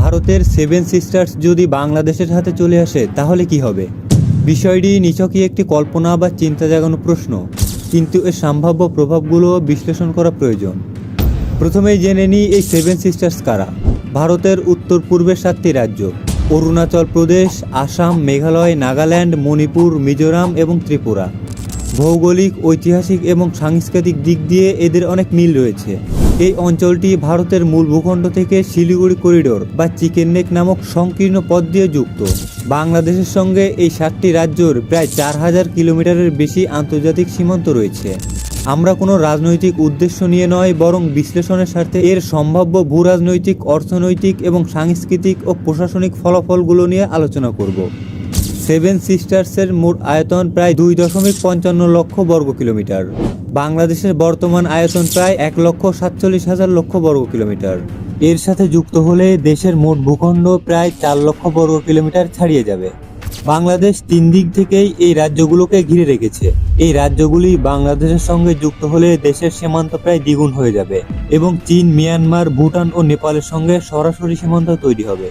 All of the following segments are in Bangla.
ভারতের সেভেন সিস্টার্স যদি বাংলাদেশের হাতে চলে আসে, তাহলে কি হবে? বিষয়টি নিছকই একটি কল্পনা বা চিন্তা জাগানো প্রশ্ন, কিন্তু এর সম্ভাব্য প্রভাবগুলো বিশ্লেষণ করা প্রয়োজন। প্রথমেই জেনে নিই এই সেভেন সিস্টার্স কারা। ভারতের উত্তর পূর্বের সাতটি রাজ্য, অরুণাচল প্রদেশ, আসাম, মেঘালয়, নাগাল্যান্ড, মণিপুর, মিজোরাম এবং ত্রিপুরা। ভৌগোলিক, ঐতিহাসিক এবং সাংস্কৃতিক দিক দিয়ে এদের অনেক মিল রয়েছে। এই অঞ্চলটি ভারতের মূল ভূখণ্ড থেকে শিলিগুড়ি করিডোর বা চিকেন নেক নামক সংকীর্ণ পথ দিয়ে যুক্ত। বাংলাদেশের সঙ্গে এই সাতটি রাজ্যর প্রায় চার হাজার কিলোমিটারের বেশি আন্তর্জাতিক সীমান্ত রয়েছে। আমরা কোনো রাজনৈতিক উদ্দেশ্য নিয়ে নয়, বরং বিশ্লেষণের স্বার্থে এর সম্ভাব্য ভূ রাজনৈতিক অর্থনৈতিক এবং সাংস্কৃতিক ও প্রশাসনিক ফলাফলগুলো নিয়ে আলোচনা করব। সেভেন সিস্টার্সের মোট আয়তন প্রায় দুই দশমিক পঞ্চান্ন লক্ষ বর্গ কিলোমিটার। বাংলাদেশের বর্তমান আয়তন প্রায় এক লক্ষ সাতচল্লিশ হাজার লক্ষ বর্গ কিলোমিটার। এর সাথে যুক্ত হলে দেশের মোট ভূখণ্ড প্রায় চার লক্ষ বর্গ কিলোমিটার ছাড়িয়ে যাবে। বাংলাদেশ তিন দিক থেকেই এই রাজ্যগুলোকে ঘিরে রেখেছে। এই রাজ্যগুলি বাংলাদেশের সঙ্গে যুক্ত হলে দেশের সীমান্ত প্রায় দ্বিগুণ হয়ে যাবে এবং চীন, মিয়ানমার, ভুটান ও নেপালের সঙ্গে সরাসরি সীমান্ত তৈরি হবে।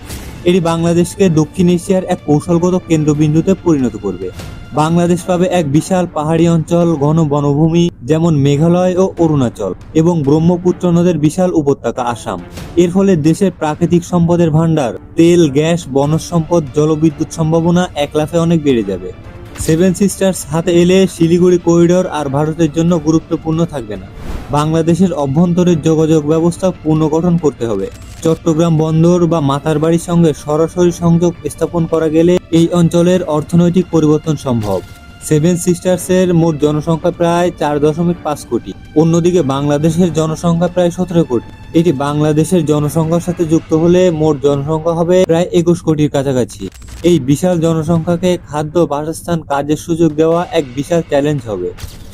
এটি বাংলাদেশকে দক্ষিণ এশিয়ার এক কৌশলগত কেন্দ্রবিন্দুতে পরিণত করবে। বাংলাদেশ পাবে এক বিশাল পাহাড়ি অঞ্চল, ঘন বনভূমি, যেমন মেঘালয় ও অরুণাচল, এবং ব্রহ্মপুত্র নদের বিশাল উপত্যকা আসাম। এর ফলে দেশের প্রাকৃতিক সম্পদের ভান্ডার তেল, গ্যাস বনজ সম্পদ জলবিদ্যুৎ সম্ভাবনা এক লাফে অনেক বেড়ে যাবে। সেভেন সিস্টার্স হাতে এলে শিলিগুড়ি করিডোর আর ভারতের জন্য গুরুত্বপূর্ণ থাকবে না। বাংলাদেশের অভ্যন্তরের যোগাযোগ ব্যবস্থা পুনর্গঠন করতে হবে। চট্টগ্রাম বন্দর বা মাতার বাড়ির সঙ্গে সরাসরি সংযোগ স্থাপন করা গেলে এই অঞ্চলের অর্থনৈতিক পরিবর্তন সম্ভব। সেভেন সিস্টার্সের মোট জনসংখ্যা প্রায় চার দশমিক পাঁচ কোটি। অন্যদিকে বাংলাদেশের জনসংখ্যা প্রায় সতেরো কোটি। এটি বাংলাদেশের জনসংখ্যার সাথে যুক্ত হলে মোট জনসংখ্যা হবে প্রায় একুশ কোটির কাছাকাছি। এই বিশাল জনসংখ্যাকে খাদ্য বাসস্থান কাজের সুযোগ দেওয়া এক বিশাল চ্যালেঞ্জ হবে।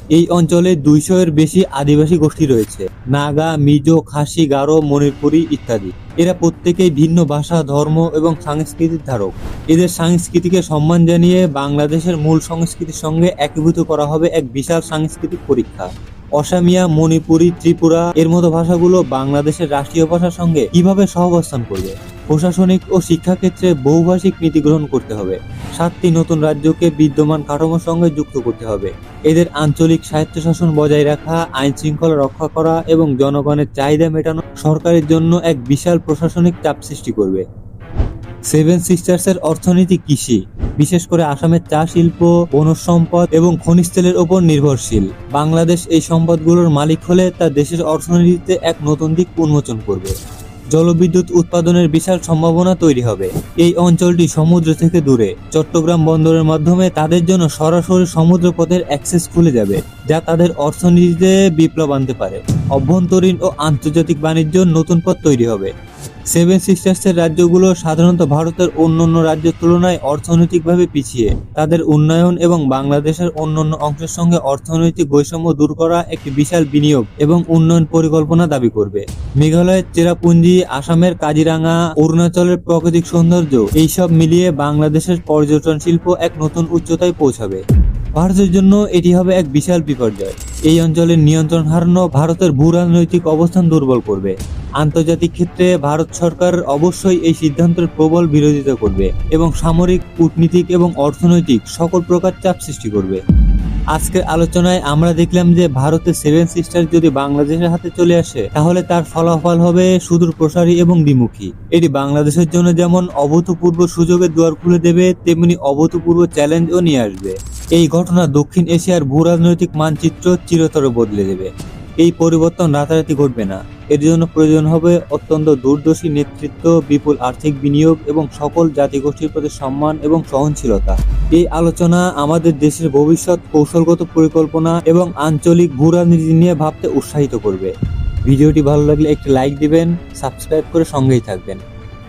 এই অঞ্চলে দুইশো এর বেশি আদিবাসী গোষ্ঠী রয়েছে। নাগা, মিজো, খাসি, গারো, মণিপুরি ইত্যাদি। এরা প্রত্যেকেই ভিন্ন ভাষা, ধর্ম এবং সংস্কৃতির ধারক। এদের সংস্কৃতিকে সম্মান জানিয়ে বাংলাদেশের মূল সংস্কৃতির সঙ্গে একীভূত করা হবে এক বিশাল সাংস্কৃতিক পরীক্ষা। অসামিয়া, মণিপুরি, ত্রিপুরা, এর মতো ভাষাগুলো বাংলাদেশের রাষ্ট্রীয় ভাষার সঙ্গে কীভাবে সহাবস্থান করবে? প্রশাসনিক ও শিক্ষাক্ষেত্রে বহুভাষিক নীতি গ্রহণ করতে হবে। সাতটি নতুন রাজ্যকে বিদ্যমান কাঠামোর সঙ্গে যুক্ত করতে হবে। এদের আঞ্চলিক স্বায়ত্তশাসন বজায় রাখা আইন শৃঙ্খলা রক্ষা করা এবং জনগণের চাহিদা মেটানো সরকারের জন্য এক বিশাল প্রশাসনিক চাপ সৃষ্টি করবে। সেভেন সিস্টার্সের অর্থনীতি কৃষি, বিশেষ করে আসামের চা শিল্প, বনজ সম্পদ এবং খনিজ তেলের ওপর নির্ভরশীল। বাংলাদেশ এই সম্পদগুলোর মালিক হলে তা দেশের অর্থনীতিতে এক নতুন দিক উন্মোচন করবে। জলবিদ্যুৎ উৎপাদনের বিশাল সম্ভাবনা তৈরি হবে। এই অঞ্চলটি সমুদ্র থেকে দূরে। চট্টগ্রাম বন্দরের মাধ্যমে তাদের জন্য সরাসরি সমুদ্র পথের অ্যাক্সেস খুলে যাবে, যা তাদের অর্থনীতিতে বিপ্লব আনতে পারে। অভ্যন্তরীণ ও আন্তর্জাতিক বাণিজ্য নতুন পথ তৈরি হবে। সেভেন সিস্টার্সের রাজ্যগুলো সাধারণত ভারতের অন্যান্য রাজ্যের তুলনায় অর্থনৈতিকভাবে পিছিয়ে। তাদের উন্নয়ন এবং বাংলাদেশের অন্যান্য অংশের সঙ্গে অর্থনৈতিক বৈষম্য দূর করা একটি বিশাল বিনিয়োগ এবং উন্নয়ন পরিকল্পনা দাবি করবে। মেঘালয়ের চেরাপুঞ্জি, আসামের কাজিরাঙ্গা অরুণাচলের প্রাকৃতিক সৌন্দর্য, এইসব মিলিয়ে বাংলাদেশের পর্যটন শিল্প এক নতুন উচ্চতায় পৌঁছাবে। ভারতের জন্য এটি হবে এক বিশাল বিপর্যয়। এই অঞ্চলের নিয়ন্ত্রণ হারানো ভারতের ভূ রাজনৈতিক অবস্থান দুর্বল করবে। আন্তর্জাতিক ক্ষেত্রে ভারত সরকার অবশ্যই এই সিদ্ধান্তের প্রবল বিরোধিতা করবে এবং সামরিক, কূটনীতিক এবং অর্থনৈতিক সকল প্রকার চাপ সৃষ্টি করবে। আজকের আলোচনায় আমরা দেখলাম যে ভারতের সেভেন সিস্টার যদি বাংলাদেশের হাতে চলে আসে, তাহলে তার ফলাফল হবে সুদূর প্রসারী এবং দ্বিমুখী। এটি বাংলাদেশের জন্য যেমন অভূতপূর্ব সুযোগের দুয়ার খুলে দেবে, তেমনি অভূতপূর্ব চ্যালেঞ্জও নিয়ে আসবে। এই ঘটনা দক্ষিণ এশিয়ার ভূ রাজনৈতিক মানচিত্র চিরতরে বদলে দেবে। এই পরিবর্তন রাতারাতি ঘটবে না। এর জন্য প্রয়োজন হবে অত্যন্ত দূরদর্শী নেতৃত্ব, বিপুল আর্থিক বিনিয়োগ এবং সকল জাতিগোষ্ঠীর প্রতি সম্মান এবং সহনশীলতা। এই আলোচনা আমাদের দেশের ভবিষ্যৎ, কৌশলগত পরিকল্পনা এবং আঞ্চলিক ভূ রাজনীতি নিয়ে ভাবতে উৎসাহিত করবে। ভিডিওটি ভালো লাগলে একটি লাইক দিবেন, সাবস্ক্রাইব করে সঙ্গেই থাকবেন।